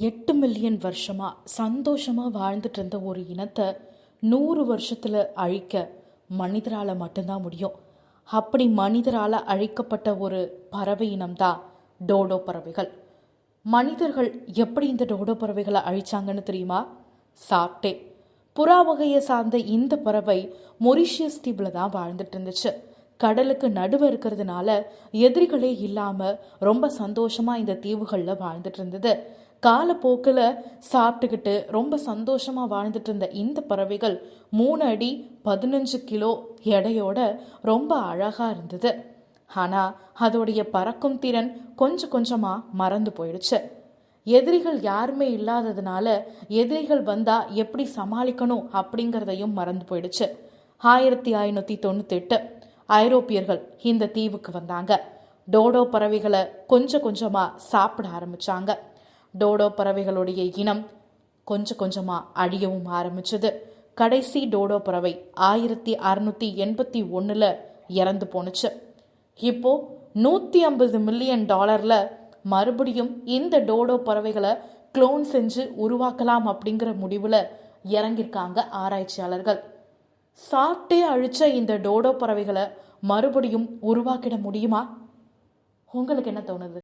எட்டு மில்லியன் வருஷமாக சந்தோஷமாக வாழ்ந்துட்டு இருந்த ஒரு இனத்தை நூறு வருஷத்தில் அழிக்க மனிதரால் மட்டும்தான் முடியும். அப்படி மனிதரால் அழிக்கப்பட்ட ஒரு பறவை இனம்தான் டோடோ பறவைகள். மனிதர்கள் எப்படி இந்த டோடோ பறவைகளை அழிச்சாங்கன்னு தெரியுமா? சாப்பிட்டே புறா வகையை சார்ந்த இந்த பறவை மொரிஷியஸ் தீவில் தான் வாழ்ந்துட்டு இருந்துச்சு கடலுக்கு நடுவு இருக்கிறதுனால எதிரிகளே இல்லாமல் ரொம்ப சந்தோஷமாக இந்த தீவுகளில் வாழ்ந்துட்டு இருந்தது காலப்போக்கில் சாப்பிட்டுக்கிட்டு ரொம்ப சந்தோஷமாக வாழ்ந்துட்டு இருந்த இந்த பறவைகள் மூணு அடி பதினஞ்சு கிலோ எடையோட ரொம்ப அழகாக இருந்தது. ஆனால் அதோடைய பறக்கும் திறன் கொஞ்சம் கொஞ்சமாக மறந்து போயிடுச்சு. எதிரிகள் யாருமே இல்லாததுனால எதிரிகள் வந்தால் எப்படி சமாளிக்கணும் அப்படிங்கிறதையும் மறந்து போயிடுச்சு. ஆயிரத்தி ஐநூற்றி தொண்ணூத்தெட்டு ஐரோப்பியர்கள் இந்த தீவுக்கு வந்தாங்க. டோடோ பறவைகளை கொஞ்சம் கொஞ்சமாக சாப்பிட ஆரம்பிச்சாங்க. டோடோ பறவைகளுடைய இனம் கொஞ்சம் கொஞ்சமாக அழியவும் ஆரம்பிச்சது. கடைசி டோடோ பறவை ஆயிரத்தி அறுநூத்தி எண்பத்தி ஒன்றில் இறந்து போணுச்சு. இப்போ நூற்றி ஐம்பது மில்லியன் டாலரில் மறுபடியும் இந்த டோடோ பறவைகளை க்ளோன் செஞ்சு உருவாக்கலாம் அப்படிங்கிற முடிவில் இறங்கியிருக்காங்க ஆராய்ச்சியாளர்கள். சாப்பிட்டே அழிச்ச இந்த டோடோ பறவைகளை மறுபடியும் உருவாக்கிட முடியுமா? உங்களுக்கு என்ன தோணுது?